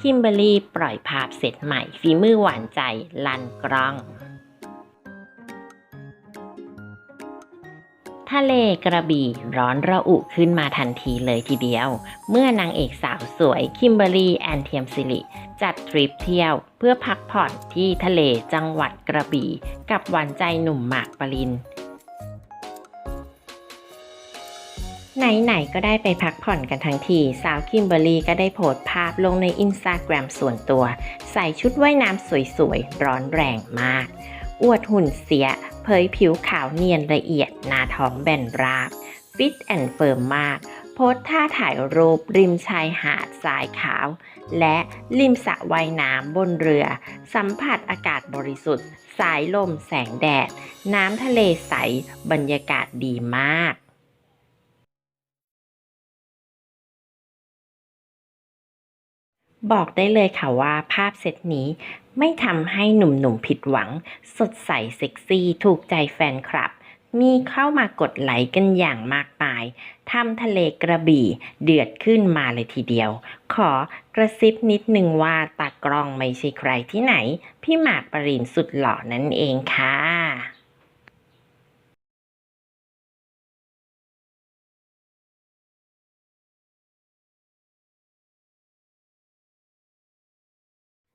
คิมเบอรี่ปล่อยภาพเสร็จใหม่ ฝีมือหวานใจลันกล้อง ทะเลกระบี่ร้อนระอุขึ้นมาทันทีเลยทีเดียว เมื่อนางเอกสาวสวยคิมเบอรรี่แอนเทียมซิลิจัดทริปเที่ยวเพื่อพักผ่อนที่ทะเลจังหวัดกระบี่ กับหวานใจหนุ่มหมากปริน ไหนๆก็ได้ไปพักผ่อนกันทั้งที สาวคิมเบอรี่ก็ได้โพสต์ภาพลงในอินสตาแกรมส่วนตัว ใส่ชุดว่ายน้ำสวยๆ ร้อนแรงมาก อวดหุ่นเสีย เผยผิวขาวเนียนละเอียด หน้าท้องแบนราบ ฟิตแอนด์เฟิร์มมาก โพสท่าถ่ายรูปริมชายหาดทรายขาว และริมสระว่ายน้ำบนเรือ สัมผัสอากาศบริสุทธิ์ สายลมแสงแดด น้ำทะเลใส บรรยากาศดีมาก บอกได้เลยค่ะว่าภาพเซตนี้ไม่ทำให้หนุ่มๆผิดหวัง สดใสเซ็กซี่ถูกใจแฟนคลับ มีเข้ามากดไลค์กันอย่างมากมายทำทะเลกระบี่เดือดขึ้นมาเลยทีเดียว ขอกระซิบนิดนึงว่าตากล้องไม่ใช่ใครที่ไหน พี่หมากปรินสุดหล่อนั่นเองค่ะ